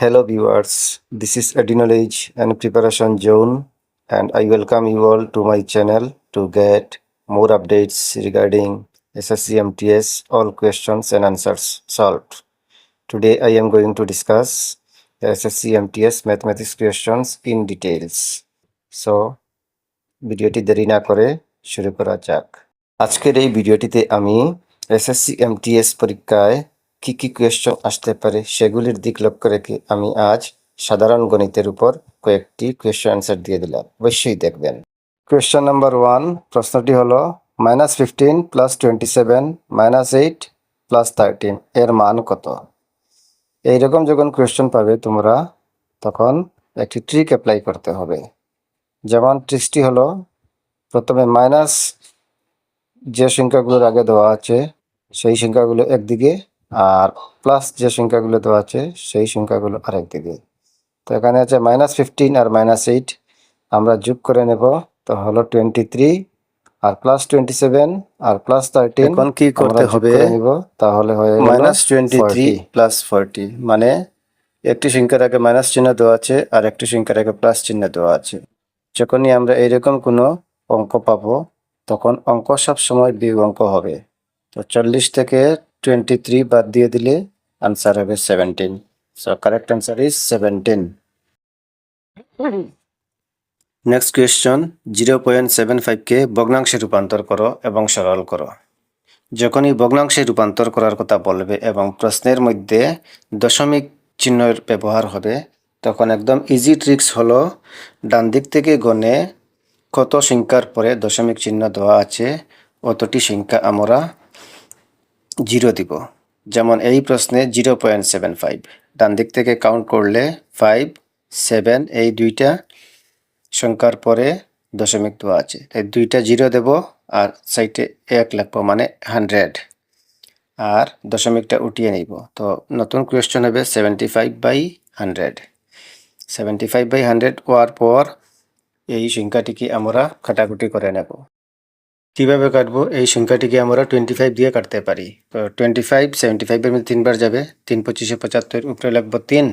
Hello viewers, this is Knowledge and Preparation Zone and I welcome you all to my channel to get more updates regarding SSC MTS, all questions and answers solved. Today I am going to discuss the SSC MTS mathematics questions in details. So ভিডিওটি দেরি না করে শুরু করা যাক আজকের এই ভিডিওটিতে আমি এসএসসি এমটিএস পরীক্ষায় কি কি কোয়েশ্চন আসতে পারে সেগুলির দিক লক্ষ্য রেখে আমি আজ সাধারণ গণিতের উপর কয়েকটি কোয়েশ্চন অ্যান্সার দিয়ে দিলাম। অবশ্যই দেখবেন। কোয়েশ্চন নাম্বার ওয়ান প্রশ্নটি হলো minus fifteen plus twenty seven minus eight plus thirteen এর মান কত? এইরকম যখন কোয়েশ্চন পাবে তোমরা, তখন একটি ট্রিক অ্যাপ্লাই করতে হবে। যেমন ট্রিক্সটি হলো, প্রথমে মাইনাস যে সংখ্যাগুলোর আগে দেওয়া আছে, সেই সংখ্যাগুলো একদিকে আর প্লাস যে সংখ্যাগুলো দেওয়া আছে সেই সংখ্যাগুলো আরেক দিকে। তো এখানে আছে মাইনাস ফিফটিন আর মাইনাস এইট আমরা যোগ করে নেব তো হলো টোয়েন্টি থ্রি আর প্লাস টোয়েন্টি সেভেন আর প্লাস থার্টিন এখন কি করতে হবে? তাহলে হয়ে minus twenty three plus forty মানে একটি সংখ্যার আগে মাইনাস চিহ্ন দেওয়া আছে আর একটি সংখ্যার আগে প্লাস চিহ্ন দেওয়া আছে। যখনই আমরা এইরকম কোনো অঙ্ক পাবো তখন অঙ্ক সব সময় বিয়োগ অঙ্ক হবে। তো চল্লিশ থেকে টোয়েন্টি থ্রি বাদ দিয়ে দিলে আনসার হবে seventeen so correct answer is seventeen next question zero point seven ফাইভকে ভগ্নাংশে রূপান্তর করো এবং সরল করো। যখনই ভগ্নাংশে রূপান্তর করার কথা বলবে এবং প্রশ্নের মধ্যে দশমিক চিহ্নের ব্যবহার হবে, তখন একদম ইজি ট্রিক্স হলো ডান দিক থেকে গণে কত সংখ্যার পরে দশমিক চিহ্ন দেওয়া আছে, অতটি সংখ্যা আমরা জিরো দিব। যেমন এই প্রশ্নে জিরো পয়েন্ট সেভেন ফাইভ। ডান দিক থেকে কাউন্ট করলে ফাইভ সেভেন এই দুইটা সংখ্যার পরে দশমিক দেওয়া আছে। তাই দুইটা জিরো দেব আর সাইডে এক লিখব মানে হান্ড্রেড আর দশমিকটা উঠিয়ে নিব। তো নতুন কোয়েশ্চন হবে seventy five by hundred seventy five by hundred হওয়ার পর এই সংখ্যাটিকে আমরা কাটাকুটি করে নেব। কীভাবে কাটবো? এই সংখ্যাটিকে আমরা টোয়েন্টি ফাইভ দিয়ে কাটতে পারি। তো টোয়েন্টি ফাইভ সেভেন্টি ফাইভের মধ্যে তিনবার যাবে। তিন পঁচিশে পঁচাত্তর, উপরে লাগবো তিন।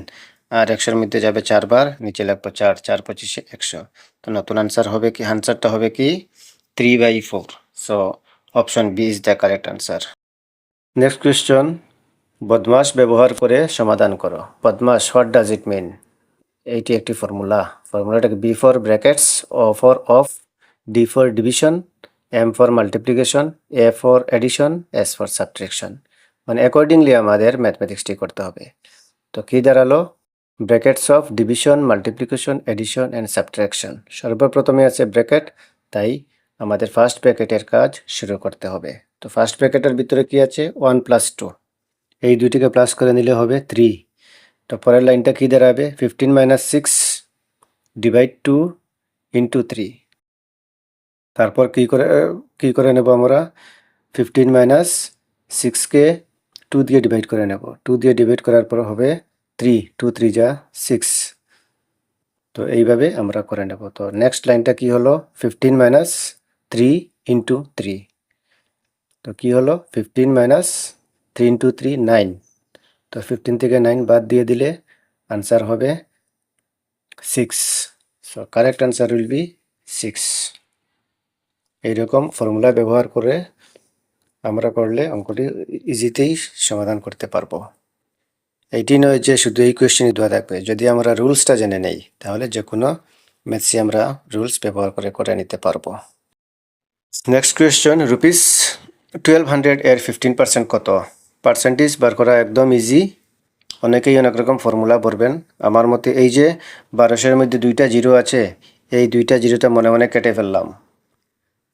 আর একশোর মধ্যে যাবে চারবার, নিচে লাগবো চার চার পঁচিশে একশো। তো নতুন আনসার হবে কি আনসারটা হবে কি? Three by four so option B is the correct answer next question BODMAS ব্যবহার করে সমাধান করো। বদমাস হোয়াট ডাজ ইট মিন এইটি একটি formula ফর্মুলাটাকে B for brackets O for of D for division M for multiplication A for addition S for subtraction মানে accordingly আমাদের ম্যাথমেটিক্সটি করতে হবে। তো কী দাঁড়াল? Brackets of division multiplication addition and subtraction সর্বপ্রথমে আছে ব্র্যাকেট তাই আমাদের ফার্স্ট ব্র্যাকেটের কাজ শুরু করতে হবে। তো ফার্স্ট ব্র্যাকেটের ভিতরে কি আছে? ওয়ান প্লাস টু এই দুইটিকে প্লাস করে নিলে হবে থ্রি তো পরের লাইনটা কী দাঁড়াবে? Fifteen minus six divide two into three তারপর কী করে কী করে নেব আমরা? ফিফটিন মাইনাস সিক্সকে টু দিয়ে ডিভাইড করে নেব। টু দিয়ে ডিভাইড করার পর হবে থ্রি টু থ্রি যা সিক্স তো এইভাবে আমরা করে নেব। তো নেক্সট লাইনটা কি হলো? Fifteen minus three into three তো কি হলো? Fifteen minus three into three nine তো ফিফটিন থেকে নাইন বাদ দিয়ে দিলে আনসার হবে six so correct answer will be six এইরকম ফর্মুলা ব্যবহার করে আমরা করলে অঙ্কটি ইজিতেই সমাধান করতে পারব। এইটি নয় যে শুধু এই কোয়েশ্চেনই দেওয়া থাকবে। যদি আমরা রুলসটা জেনে নেই, তাহলে যে কোনো ম্যাথসে আমরা রুলস ব্যবহার করে করে নিতে পারব। Next question rupees twelve hundred এর ফিফটিন পার্সেন্ট কত? পার্সেন্টেজ বার করা একদম ইজি অনেকেই অনেক রকম ফর্মুলা বলবেন আমার মতে এই যে বারোশোর মধ্যে দুইটা জিরো আছে, এই দুইটা জিরোটা মনে মনে কেটে ফেললাম।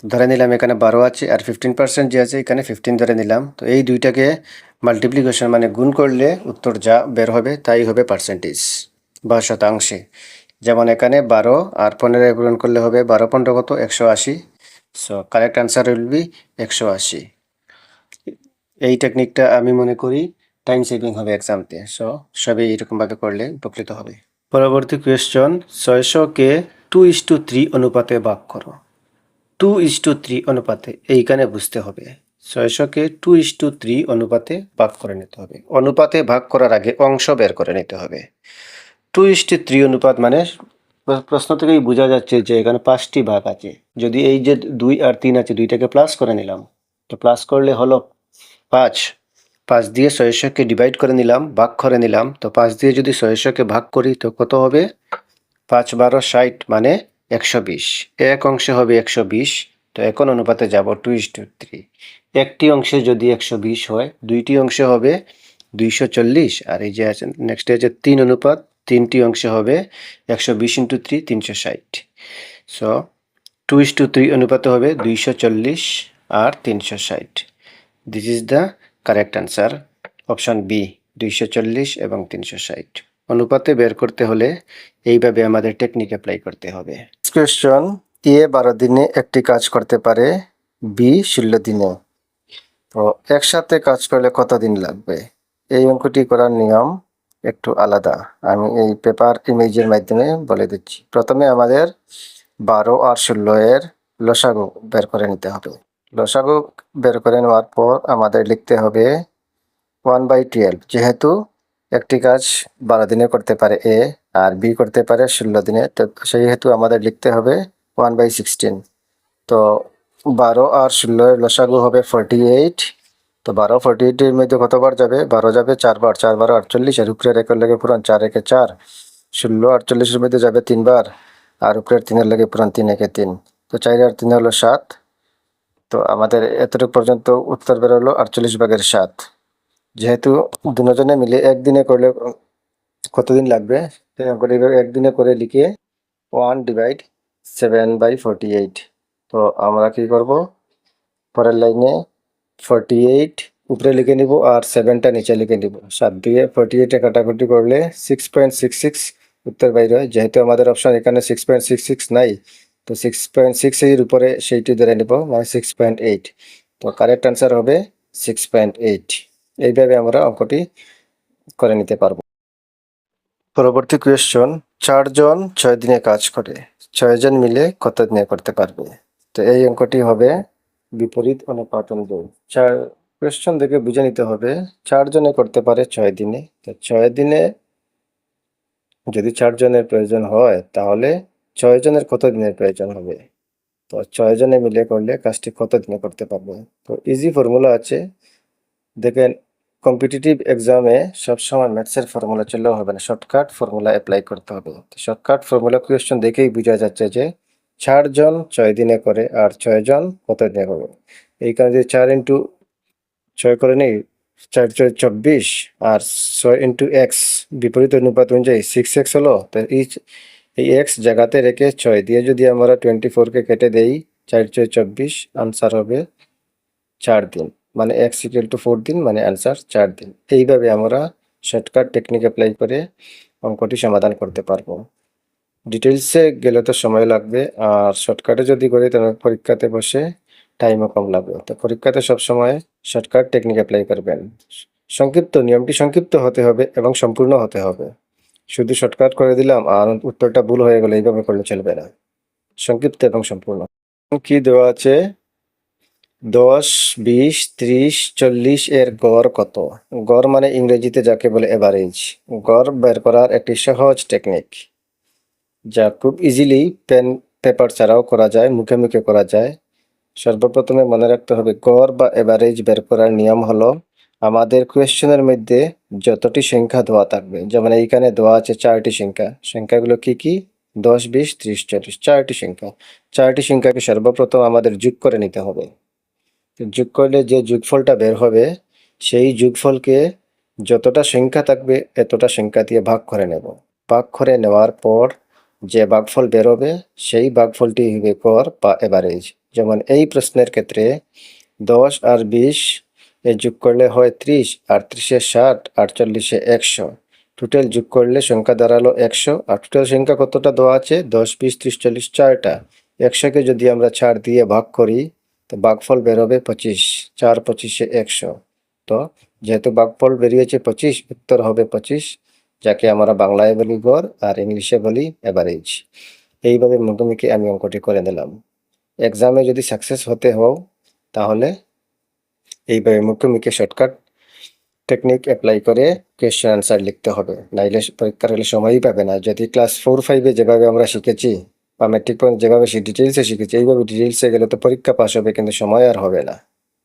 ধরে নিলাম এখানে বারো আছে আর ফিফটিন পার্সেন্ট যে আছে এখানে ফিফটিন ধরে নিলাম। তো এই দুইটাকে মাল্টিপ্লিকেশন মানে গুণ করলে উত্তর যা বের হবে তাই হবে পার্সেন্টেজ বা শতাংশে। যেমন এখানে বারো আর পনেরো পূরণ করলে হবে বারো পনেরো কত? একশো আশি। So correct answer will be একশো আশি। এই টেকনিকটা আমি মনে করি টাইম সেভিং হবে এক্সামতে সো সবই এরকমভাবে করলে উপকৃত হবে। পরবর্তী কোয়েশ্চন ছয়শোকে টু ইস টু থ্রি অনুপাতে ভাগ করো। টু ইস টু থ্রি অনুপাতে এইখানে বুঝতে হবে। ছয়শকে টু ইস টু থ্রি অনুপাতে ভাগ করে নিতে হবে। অনুপাতে ভাগ করার আগে অংশ বের করে নিতে হবে। টু ইস টু থ্রি অনুপাত মানে প্র- প্রশ্ন থেকেই বোঝা যাচ্ছে যে এখানে পাঁচটি ভাগ আছে। যদি এই যে দুই আর তিন আছে, দুইটাকে প্লাস করে নিলাম, তো প্লাস করলে হলো পাঁচ। পাঁচ দিয়ে ছয়শকে ডিভাইড করে নিলাম, ভাগ করে নিলাম, তো পাঁচ দিয়ে যদি ছয়শকে ভাগ করি, তো কত হবে? পাঁচ বারো ষাট মানে একশো বিশ। এক অংশে হবে একশো বিশ, তো এখন অনুপাতে যাব টু ইস টু থ্রি। একটি অংশে যদি একশো বিশ হয়, দুইটি অংশে হবে দুইশো চল্লিশ। আর এই যে আছে নেক্সট আছে তিন অনুপাত, তিনটি অংশে হবে একশো বিশ ইন্টু থ্রি, তিনশো ষাট। So two is to three অনুপাতে হবে দুইশো চল্লিশ আর তিনশো ষাট। This is the correct answer option B দুইশো চল্লিশ এবং তিনশো ষাট। অনুপাতে বের করতে হলে এইভাবে আমাদের টেকনিক অ্যাপ্লাই করতে হবে। কোয়েশ্চন এ বারো দিনে একটি কাজ করতে পারে বি ষোলো দিনে। তো একসাথে কাজ করলে কতদিন লাগবে? এই অঙ্কটি করার নিয়ম একটু আলাদা। আমি এই পেপার ইমেজের মাধ্যমে বলে দিচ্ছি। প্রথমে আমাদের বারো আর ষোলো এর লসাগু বের করে নিতে হবে। লসাগু বের করে নেওয়ার পর আমাদের লিখতে হবে ওয়ান বাই টুয়েলভ যেহেতু একটি কাজ বারো দিনে করতে পারে এ আর বি করতে পারে ষোলো দিনে। তো সেই হেতু আমাদের লিখতে হবে ওয়ান বাই সিক্সটিন তো বারো আর ষোলোর লসাগু হবে ফর্টি এইট তো বারো ফর্টি এইটের মধ্যে কতবার যাবে? বারো যাবে চারবার। চার বারো আটচল্লিশ, আর উপরের একের লেগে পুরান চার একে চার। ষোলো আটচল্লিশের মধ্যে যাবে তিনবার, আর উপরের তিনের লেগে পুরান তিন একে তিন। তো চার আর তিন হলো সাত। তো আমাদের এতটুকু পর্যন্ত উত্তর বেরোলো আটচল্লিশ ভাগের সাত। যেহেতু দুজনে মিলে একদিনে করলে কতদিন লাগবে? একদিনে করে লিখে one divide seven by forty eight তো আমরা কি করব? পরের লাইনে ফোরটি এইট উপরে লিখে নিব আর সেভেনটা নিচে লিখে নিব। সাত দিয়ে ফোরটি এইটে কাটাকুটি করলে সিক্স পয়েন্ট সিক্স সিক্স উত্তর বাইরে হয়। যেহেতু আমাদের অপশন এখানে সিক্স পয়েন্ট সিক্স সিক্স নাই, তো সিক্স পয়েন্ট সিক্স এর উপরে সেইটি ধরে নিব মানে সিক্স পয়েন্ট এইট তো কারেক্ট অ্যান্সার হবে সিক্স পয়েন্ট এইট এইভাবে আমরা অঙ্কটি করে নিতে পারব। পরবর্তী কোয়েশ্চন চারজন ছয় দিনে কাজ করে। ছয়জন মিলে কত দিনে করতে পারবে? তো এই অঙ্কটি হবে বিপরীত অনুপাত চার কোয়েশ্চন দেখে বুঝে নিতে হবে, চারজনে করতে পারে ছয় দিনে। তো ছয় দিনে যদি চারজনের প্রয়োজন হয়, তাহলে ছয় জনের কত দিনের প্রয়োজন হবে? তো ছয় জনে মিলে করলে কাজটি কত দিনে করতে পারবে? তো ইজি ফর্মুলা আছে। দেখেন কম্পিটিটিভ এক্সামে সবসময় ম্যাথসের ফর্মুলা চললেও হবে না। শর্টকাট ফর্মুলা অ্যাপ্লাই করতে হবে। শর্টকাট ফর্মুলা কোয়েশ্চন দেখেই বোঝা যাচ্ছে যে চারজন ছয় দিনে করে আর ছয়জন কত দিনে করবে। এই কারণে যদি চার ইন্টু ছয় করে নেই, চার ছয় চব্বিশ আর ছয় ইন্টু এক্স বিপরীত অনুপাত অনুযায়ী সিক্স এক্স হলো, তো এই এই এক্স জায়গাতে রেখে ছয় দিয়ে যদি আমরা টোয়েন্টি ফোরকে কেটে দেই, চার ছয় চব্বিশ আনসার হবে চার দিন। মানে এক্স ইকুয়াল টু ফোর দিন মানে অ্যান্সার চার দিন। এইভাবে আমরা শর্টকাট টেকনিক অ্যাপ্লাই করে অঙ্কটি সমাধান করতে পারব। ডিটেলসে গেলে তো সময় লাগবে, আর শর্টকাটে যদি করি তাহলে পরীক্ষাতে বসে টাইমও কম লাগবে। তো পরীক্ষাতে সবসময় শর্টকাট টেকনিক অ্যাপ্লাই করবেন। সংক্ষিপ্ত, নিয়মটি সংক্ষিপ্ত হতে হবে এবং সম্পূর্ণ হতে হবে। শুধু শর্টকাট করে দিলাম, আর উত্তরটা ভুল হয়ে গেলে এইভাবে করলে চলবে না। সংক্ষিপ্ত এবং সম্পূর্ণ। কি দেওয়া আছে? দশ, বিশ, ত্রিশ, চল্লিশ এর গড় কত? গড় মানে ইংরেজিতে যাকে বলে এভারেজ গড় বের করার একটি সহজ টেকনিক যা খুব ইজিলি পেন পেপার ছাড়াও করা যায়, মুখে মুখে করা যায়। সর্বপ্রথমে মনে রাখতে হবে গড় বা এভারেজ বের করার নিয়ম হলো, আমাদের কোয়েশ্চেনের মধ্যে যতটি সংখ্যা দেওয়া থাকবে, যেমন এইখানে দেওয়া আছে চারটি সংখ্যা। সংখ্যাগুলো কি কি? দশ, বিশ, ত্রিশ, চল্লিশ, চারটি সংখ্যা। চারটি সংখ্যাকে সর্বপ্রথম আমাদের যোগ করে নিতে হবে। যোগ করলে যে যোগফলটা বের হবে, সেই যোগফলকে যতটা সংখ্যা থাকবে, এতটা সংখ্যা দিয়ে ভাগ করে নেব। ভাগ করে নেওয়ার পর যে ভাগফল বেরোবে, সেই ভাগফলটি হবে গড় বা এভারেজ যেমন এই প্রশ্নের ক্ষেত্রে দশ আর বিশ এ যোগ করলে হয় ত্রিশ, আর ত্রিশে ষাট আটচল্লিশে একশো। টোটাল যোগ করলে সংখ্যা দাঁড়াল একশো, আর টোটাল সংখ্যা কতটা দেওয়া আছে? দশ, বিশ, ত্রিশ, চল্লিশ, চারটা। একশোকে যদি আমরা চার দিয়ে ভাগ করি তো ভাগফল বেরোবে পঁচিশ, চার পঁচিশে একশো। তো যেহেতু ভাগফল বেরিয়েছে পঁচিশ, উত্তর হবে পঁচিশ, যাকে আমরা বাংলায় বলি গড় আর ইংলিশে বলি অ্যাভারেজ এইভাবে মুখোমুখি আমি অঙ্কটি করে নিলাম। এক্সামে যদি সাকসেস হতে হও, তাহলে এইভাবে মুখে মুখে শর্টকাট টেকনিক অ্যাপ্লাই করে কোয়েশ্চেন আনসার লিখতে হবে। নাইলে পরীক্ষার হলে সময়ই পাবে না। যদি ক্লাস ফোর ফাইভে যেভাবে আমরা শিখেছি বা মেট্রিক পর্যন্ত যেভাবে সে ডিটেলসে শিখেছি, এইভাবে ডিটেলসে গেলে তো পরীক্ষা পাস হবে, কিন্তু সময় আর হবে না।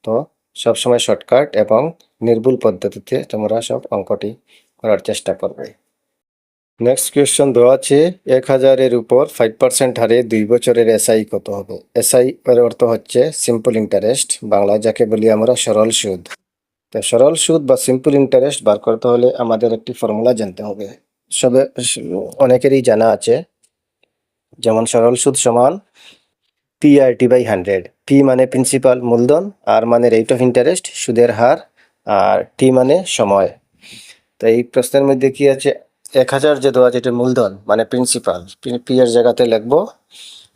তো সবসময় শর্টকাট এবং নির্ভুল পদ্ধতিতে তোমরা সব অঙ্কটি করার চেষ্টা করবে। নেক্সট কোয়েশ্চন দেওয়া আছে, এক হাজারের উপর ফাইভ পার্সেন্ট হারে দুই বছরের এসআই কত হবে? এসআই এর অর্থ হচ্ছে সিম্পল ইন্টারেস্ট বাংলা যাকে বলি আমরা সরল সুদ। তো সরল সুদ বা সিম্পল ইন্টারেস্ট বার করতে হলে আমাদের একটি ফর্মুলা জানতে হবে। সবে অনেকেরই জানা আছে যেমন সরল সুদ সমান P R T by hundred P মানে প্রিন্সিপাল মূলধন আর মানে রেট অফ ইন্টারেস্ট সুদের হার, আর টি মানে সময়। তো এই প্রশ্নের মধ্যে কি আছে? এক হাজার যে দেওয়া আছে মূলধন মানে প্রিন্সিপাল পি এর জায়গাতে লিখব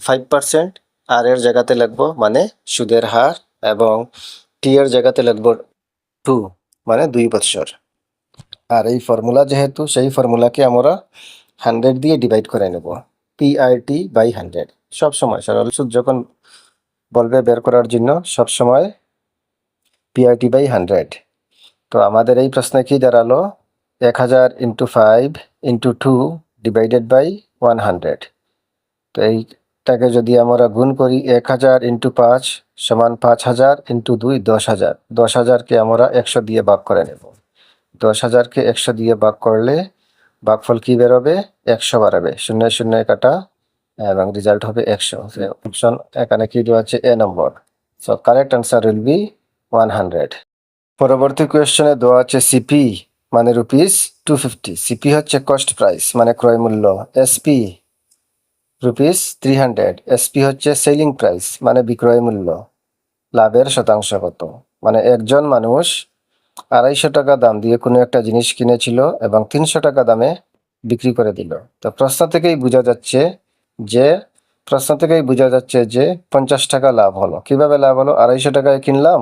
ফাইভ পার্সেন্ট আর এর জায়গাতে লিখব মানে সুদের হার, এবং টি এর জায়গাতে লিখব টু মানে দুই বৎসর। আর এই ফর্মুলা যেহেতু, সেই ফর্মুলাকে আমরা হান্ড্রেড দিয়ে ডিভাইড করে নেব। P I T by hundred সবসময় সরল সুদ যখন বলবে বের করার জন্য সবসময় P I T by hundred তো আমাদের এই প্রশ্নে কি দাঁড়াল? এক হাজার into five into two divided by one hundred তো এইটাকে যদি আমরা গুণ করি, এক হাজার ইন্টু পাঁচ সমান পাঁচ হাজার ইন্টু দুই, দশ হাজার। দশ হাজারকে আমরা একশো দিয়ে ভাগ করে নেব। দশ হাজারকে একশো দিয়ে ভাগ করলে ভাগফল কি বেরোবে? একশো বাড়াবে। শূন্য শূন্য কাটা এবং রেজাল্ট হবে একশো। অপশন এখানে কি দেওয়া আছে? এ নম্বর so correct answer will be one hundred পরবর্তী কোয়েশ্চনে দেওয়া আছে সিপি মানে রুপিস টু ফিফটি সিপি হচ্ছে কস্ট প্রাইস মানে ক্রয় মূল্য। SP rupees three hundred SP হচ্ছে সেলিং প্রাইস মানে বিক্রয় মূল্য। লাভের শতাংশ কত? মানে একজন মানুষ আড়াইশো টাকা দাম দিয়ে কোনো একটা জিনিস কিনেছিল এবং তিনশো টাকা দামে বিক্রি করে দিল। তো প্রশ্ন থেকেই বোঝা যাচ্ছে যে, প্রশ্ন থেকেই বোঝা যাচ্ছে যে পঞ্চাশ টাকা লাভ হলো। কীভাবে লাভ হলো? আড়াইশো টাকায় কিনলাম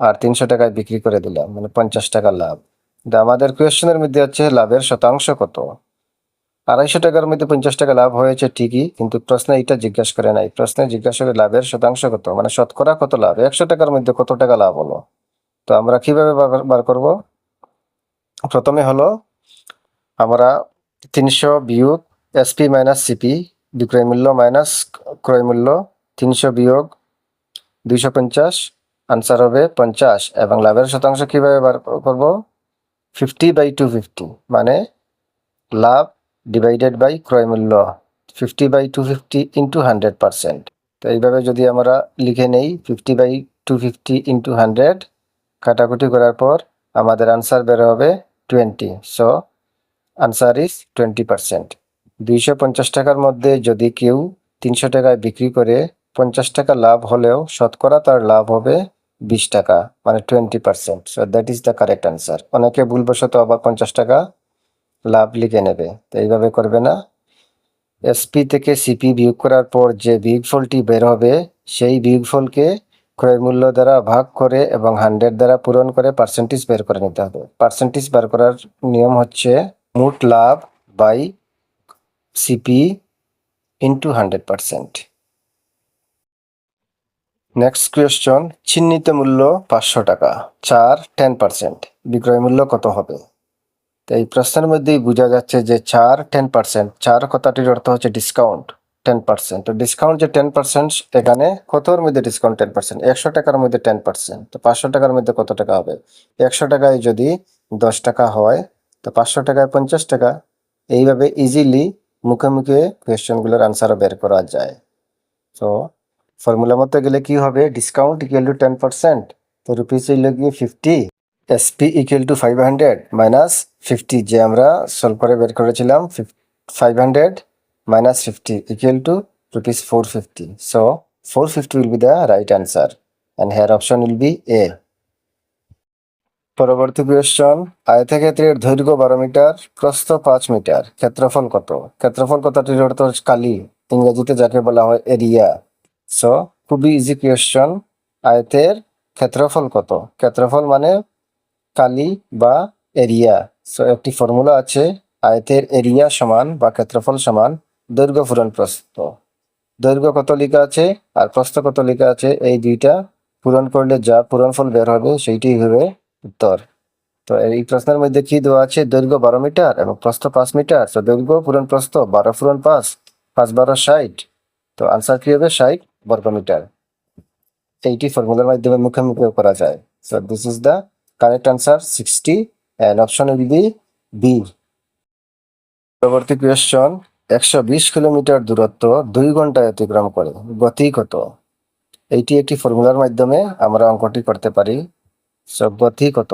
আর তিনশো টাকায় বিক্রি করে দিলাম মানে পঞ্চাশ টাকা লাভ। আমাদের কোয়েশ্চেনের মধ্যে হচ্ছে লাভের শতাংশ কত? আড়াইশো টাকার মধ্যে পঞ্চাশ টাকা লাভ হয়েছে ঠিকই, কিন্তু প্রশ্নে এটা জিজ্ঞাসা করে নাই। প্রশ্নে জিজ্ঞাসা করে লাভের শতাংশ কত? মানে শতকরা কত লাভ? একশো টাকার মধ্যে কত টাকা লাভ হলো? তো আমরা কীভাবে বার- করব? প্রথমে হলো আমরা তিনশো বিয়োগ এসপি মাইনাস সিপি বিক্রয় মূল্য মাইনাস ক্রয় মূল্য তিনশো বিয়োগ দুইশো পঞ্চাশ আনসার হবে পঞ্চাশ এবং লাভের শতাংশ কীভাবে বার করব? ফিফটি বাই টু ফিফটি মানে লাভ ডিভাইডেড বাই ক্রয় মূল্য fifty by two fifty into hundred percent তো এইভাবে যদি আমরা লিখে নেই fifty by two fifty into hundred কাটাকুটি করার পর আমাদের আনসার বের হবে twenty so answer is twenty percent দুইশো পঞ্চাশ টাকার মধ্যে যদি কেউ তিনশো টাকায় বিক্রি করে, পঞ্চাশ টাকা লাভ হলেও শতকরা তার লাভ হবে বিশ টাকা মানে twenty percent so that is the correct answer অনেকে ভুলবশত আবার পঞ্চাশ টাকা লাভ লিখে নেবে, তো এইভাবে করবে না। এসপি থেকে সিপি বিয়োগ করার পর যে বিয়োগফলটি বের হবে, সেই বিয়োগফলকে ক্রয় মূল্য দ্বারা ভাগ করে এবং হান্ড্রেড দ্বারা পূরণ করে পার্সেন্টেজ বের করে নিতে হবে। পার্সেন্টেজ বের করার নিয়ম হচ্ছে মোট লাভ by CP into hundred percent next question চিহ্নিত মূল্য পাঁচশো টাকা, চার টেন পার্সেন্ট বিক্রয় মূল্য কত হবে? তো এই প্রশ্নের মধ্যেই বোঝা যাচ্ছে যে চার টেন পার্সেন্ট চার কথাটির অর্থ হচ্ছে ডিসকাউন্ট টেন পার্সেন্ট তো ডিসকাউন্ট যে টেন পার্সেন্ট এখানে কতর মধ্যে ডিসকাউন্ট টেন পার্সেন্ট একশো টাকার মধ্যে টেন পার্সেন্ট তো পাঁচশো টাকার মধ্যে কত টাকা হবে? একশো টাকায় যদি দশ টাকা হয়, তো পাঁচশো টাকায় পঞ্চাশ টাকা। এইভাবে ইজিলি মুখে মুখে কোয়েশ্চেনগুলোর আনসারও বের করা যায়। তো ফর্মুলা মতো গেলে কি হবে? Discount equal to ten percent তো রুপিস হইল গিয়ে fifty SP equal to five hundred minus fifty যে আমরা সলভ করে বের করেছিলাম five hundred equal to rupees four fifty so four fifty will be the right answer and here option will be A পরবর্তী question আয়তক্ষেত্রের দৈর্ঘ্য বারো metre, প্রস্থ পাঁচ মিটার, ক্ষেত্রফল কত? ক্ষেত্রফল কথাটির অর্থ কালি, ইংরেজিতে যাকে বলা হয় এরিয়া। সো খুবই ইজি কোয়েশ্চন আয়তের ক্ষেত্রফল কত? ক্ষেত্রফল মানে কালি বা এরিয়া। সো একটি ফর্মুলা আছে, আয়তের এরিয়া সমান বা ক্ষেত্রফল সমান দৈর্ঘ্য পূরণ প্রস্থ। দৈর্ঘ্য কত লেখা আছে? আর প্রস্থ কত লেখা আছে? এই দুইটা পূরণ করলে যা পূরণফল বের হবে সেইটি হবে উত্তর। তো এই প্রশ্নের মধ্যে কি দেওয়া আছে? দৈর্ঘ্য বারো মিটার এবং প্রস্থ পাঁচ মিটার। তো দৈর্ঘ্য পূরণ প্রস্থ বারো পূরণ পাঁচ পাঁচ বারো ষাট। তো আনসার কি হবে? ষাট বর্গ মিটার। এইটি ফর্মুলার মাধ্যমে মুখোমুখি করা যায়। So this is the correct answer sixty and option will be B পরবর্তী কোয়েশ্চন একশো বিশ কিলোমিটার দূরত্ব দুই ঘন্টায় অতিক্রম করে গতি কত? এইটি একটি ফর্মুলার মাধ্যমে আমরা অঙ্কটি করতে পারি। সো গতি কত?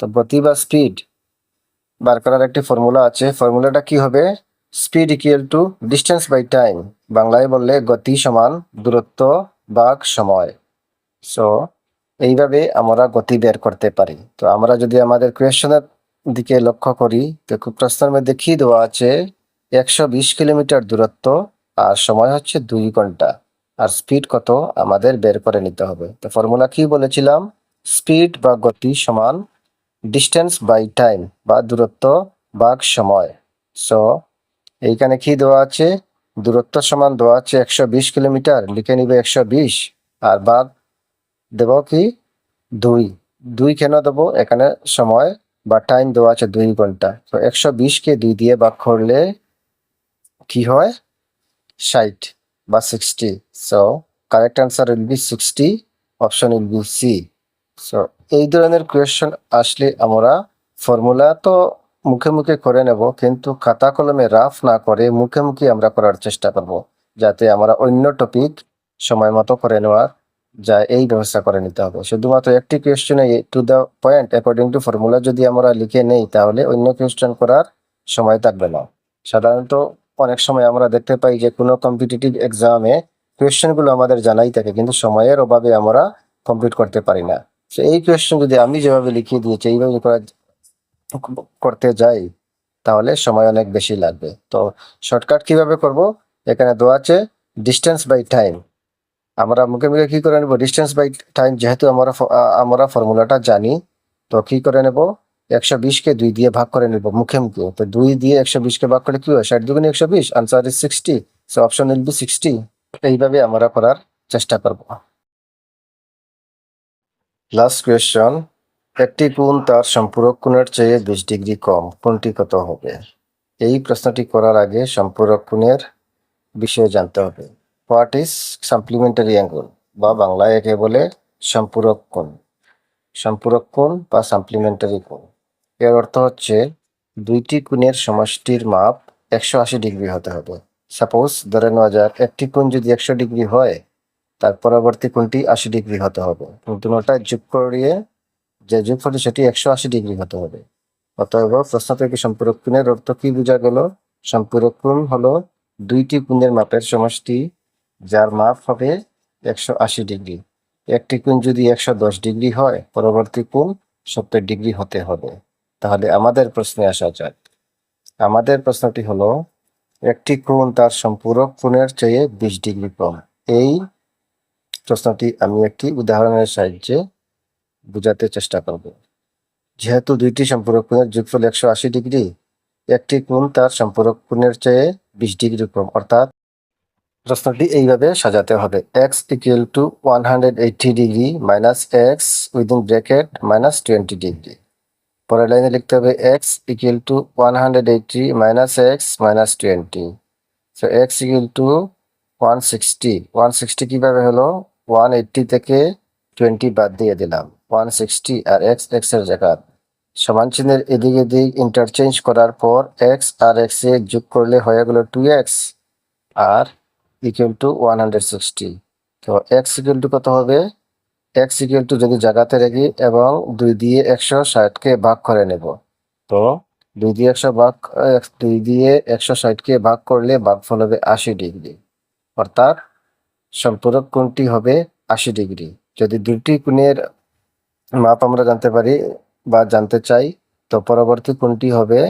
তো গতি বা স্পিড বার করার একটি ফর্মুলা আছে। ফর্মুলাটা কি হবে? Speed equal to distance by time বাংলায় বললে গতি সমান দূরত্ব বাক সময়। সো এইভাবে আমরা গতি বের করতে পারি। তো আমরা যদি আমাদের কোয়েশনের দিকে লক্ষ্য করি, তো প্রশ্নের মধ্যে কি দেওয়া আছে? একশো বিশ কিলোমিটার দূরত্ব, আর সময় হচ্ছে দুই ঘণ্টা। আর স্পিড কত? আমাদের বের করে নিতে হবে। তো ফর্মুলা কি বলেছিলাম? স্পিড বা গতি সমান ডিস্টেন্স বাই টাইম বা দূরত্ব বাক সময়। সো এইখানে কি দেওয়া আছে? দূরত্ব সমান দেওয়া আছে একশো বিশ কিলোমিটার, লিখে নিবে একশো বিশ। আর বাঘ দেব কি? দুই। দুই কেন দেবো? এখানে সময় বা টাইম দেওয়া আছে দুই ঘণ্টা। তো একশো বিশকে দুই দিয়ে ভাগ করলে কি হয়? ষাট বা sixty so correct answer will be sixty option will be C so এই ধরনের কোয়েশ্চন আসলে আমরা ফর্মুলা তো মুখে মুখে করে নেব, কিন্তু খাতা কলমে রাফ না করে মুখে মুখে আমরা করার চেষ্টা করব, যাতে আমরা অন্য টপিক সময় মতো করে নেওয়ার যা এই ব্যবস্থা করে নিতে হবে। শুধুমাত্র একটি কোয়েশ্চনে to the point according to formula যদি আমরা লিখে নেই, তাহলে অন্য কোয়েশ্চেন করার সময় থাকবে না। সাধারণত অনেক সময় আমরা দেখতে পাই যে কোনো কম্পিটিটিভ এক্সামে কোয়েশ্চেনগুলো আমাদের জানাই থাকে, কিন্তু সময়ের অভাবে আমরা কমপ্লিট করতে পারি না। তো এই কোয়েশ্চেন যদি আমি যেভাবে লিখিয়ে দিয়েছি, এইভাবে করা করতে যাই, তাহলে সময় অনেক বেশি লাগবে। তো শর্টকাট কীভাবে করব? এখানে দেওয়া আছে ডিস্টেন্স বাই টাইম আমরা মুখে মুখে কি করে নেব? ডিস্টেন্স বাই টাইম যেহেতু আমরা আমরা ফর্মুলাটা জানি, তো কি করে নেব? একশো বিশকে দুই দিয়ে ভাগ করে নেব, মুখে মুখে। তো দুই দিয়ে একশো বিশকে ভাগ করে কি হয়? ষাট দুগুণে একশো বিশ answer is sixty so option will be sixty এইভাবে আমরা করার চেষ্টা করব। লাস্ট কোয়েশ্চন একটি কোণ তার সম্পূরক কোণের চেয়ে বিশ ডিগ্রি কম, কোনটি কত হবে? এই প্রশ্নটি করার আগে সম্পূরক কোণের বিষয়ে জানতে হবে। হোয়াট ইজ সাপ্লিমেন্টারি অ্যাঙ্গেল বা বাংলায় একে বলে সম্পূরক কোণ। সম্পূরক কোণ বা সাপ্লিমেন্টারি কোণ। এর অর্থ হচ্ছে দুইটি কোণের সমষ্টির মাপ একশো আশি ডিগ্রি হতে হবে। সাপোজ ধরে নেওয়া যাক, একটি কোণ যদি একশো ডিগ্রি হয়, তার পরবর্তী কোণটি আশি ডিগ্রি হতে হবে। দুটোটা যোগ করিয়ে যে যোগফলটি সেটি একশো আশি ডিগ্রি হতে হবে। অতএব প্রশ্ন থেকে সম্পূরক কোণের অর্থ কি বোঝা গেল? সম্পূরক কোণ হলো দুইটি কোণের মাপের সমষ্টি, যার মাপ হবে একশো আশি ডিগ্রি। একটি কোণ যদি একশো দশ ডিগ্রি হয়, পরবর্তী কোণ সত্তর ডিগ্রি হতে হবে। তাহলে আমাদের প্রশ্নে আসা যাক। আমাদের প্রশ্নটি হলো, একটি কোণ তার সম্পূরক কোণের চেয়ে বিশ ডিগ্রি কম। এই প্রশ্নটি আমি একটি উদাহরণের সাহায্যে বোঝাতে চেষ্টা করব। যেহেতু দুইটি সম্পূরক কোণের যোগফল একশো আশি ডিগ্রি, একটি কোণ তার সম্পূরক কোণের চেয়ে বিশ ডিগ্রি কম। অর্থাৎ প্রশ্নটি এইভাবে সাজাতে হবে। X equal to one hundred eighty degree minus X within bracket minus twenty degree. পরের লাইনে লিখতে হবে X equal to one hundred eighty minus X minus twenty so X equal to one sixty one sixty কীভাবে হলো? One eighty থেকে twenty বাদ দিয়ে দিলাম। ওয়ান সিক্সটি আর এক্স এক্সের জায়গা সমান চিহ্নের এদিক এদিক ইন্টারচেঞ্জ করার পর এক্স আর এক্স এ যোগ করলে হয়ে গেল two X R equal to one hundred sixty তো এক্স ইকুয়াল টু কত হবে? এক্স ইকুয়াল টু যদি জায়গাতে রাখি এবং দুই দিয়ে একশো ষাটকে ভাগ করে নেব। তো? দুই দিয়ে একশো ভাগ দুই দিয়ে একশো ষাটকে ভাগ করলে ভাগফল হবে আশি ডিগ্রি। অর্থাৎ সম্পূরক কোণটি হবে আশি ডিগ্রি। যদি দুটি কোণের মাপ আমরা জানতে পারি বা জানতে চাই তো পরবর্তী কোণটি হবে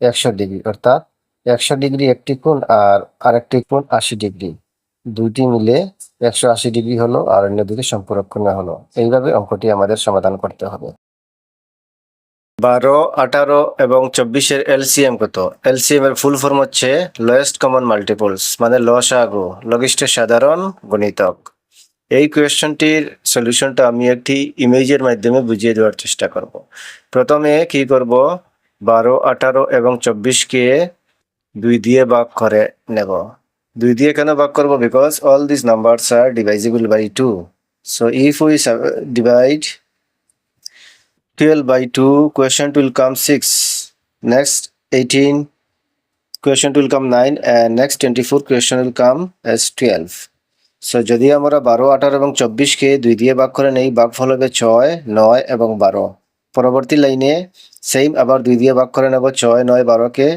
একশো ডিগ্রি। অর্থাৎ একশো ডিগ্রি একটি কোণ আর আরেকটি কোণ আশি ডিগ্রি। দুইটি মিলে একশো আশি ডিগ্রি হলো আর অন্য দুটি সম্পূরক কোণে হলো। এইভাবে অঙ্কটি আমাদের সমাধান করতে হবে। বারো, আঠারো এবং চব্বিশের এলসিএম কত? এলসিএম এর ফুল ফর্ম হচ্ছে লোয়েস্ট কমন মাল্টিপলস মানে লসাগু লঘিষ্ঠ সাধারণ গণিতক। এই কোয়েশ্চনটির সলিউশনটা আমি একটি ইমেজের মাধ্যমে বুঝিয়ে দেওয়ার চেষ্টা করব। প্রথমে কি করব? বারো, আঠারো এবং চব্বিশকে দুই দিয়ে ভাগ করে নেব। দুই দিয়ে কেন ভাগ করব? Because all this numbers are divisible by two so if we divide 12 by 2 quotient will come 6 next 18 quotient will come 9 and next 24 quotient will come as 12 so যদি আমরা বারো, আঠারো এবং চব্বিশকে দুই দিয়ে ভাগ করে নেই ভাগ ফল হবে ছয়, নয় এবং বারো। পরবর্তী লাইনে সেম আবার দুই দিয়ে ভাগ করে নেব, ছয়, নয়, বারোকে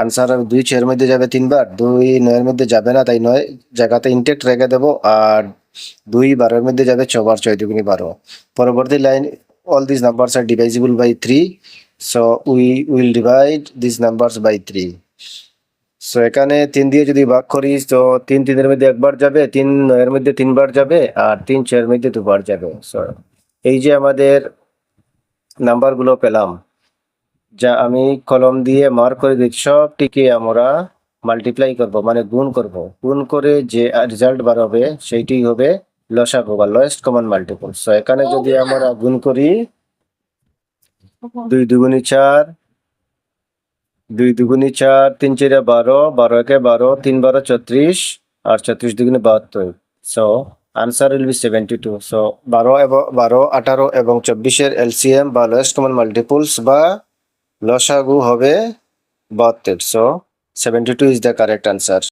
আনসার দুই ছয়ের মধ্যে যাবে তিনবার, দুই নয়ের মধ্যে যাবে না, তাই নয় জায়গাতে ইনটেক্ট রেখে দেবো আর দুই বারোর মধ্যে যাবে ছবার ছয় দুগুনি বারো। পরবর্তী line all this numbers are divisible by 3 so we will divide these numbers by 3 so এখানে তিন দিয়ে যদি ভাগ করি, তো তিন তিনের মধ্যে একবার যাবে, তিন নয়ের মধ্যে তিনবার যাবে আর তিন ছয়ের মধ্যে দুবার যাবে। সো এই যে আমাদের নাম্বারগুলো পেলাম যা আমি কলম দিয়ে মার করে দিচ্ছি সবটিকে আমরা মাল্টিপ্লাই করব মানে গুণ করব। গুণ করে যে রেজাল্ট বার হবে সেইটি হবে লসাগু বা লয়েস্ট কমন মাল্টিপল সো এখানে যদি আমরা গুণ করি দুই দুগুনি চার দুই দুগুনি চার তিন চারে বারো বারো একে বারো তিন বারো ছত্রিশ আর ছত্রিশ দুগুনি বাহাত্তর। So answer will be seventy two so বারো এবং বারো আঠারো এবং চব্বিশের এলসিএম বা লয়েস্ট কমন মাল্টিপলস বা লসাগু হবে বাহাত্তর so seventy two is the correct answer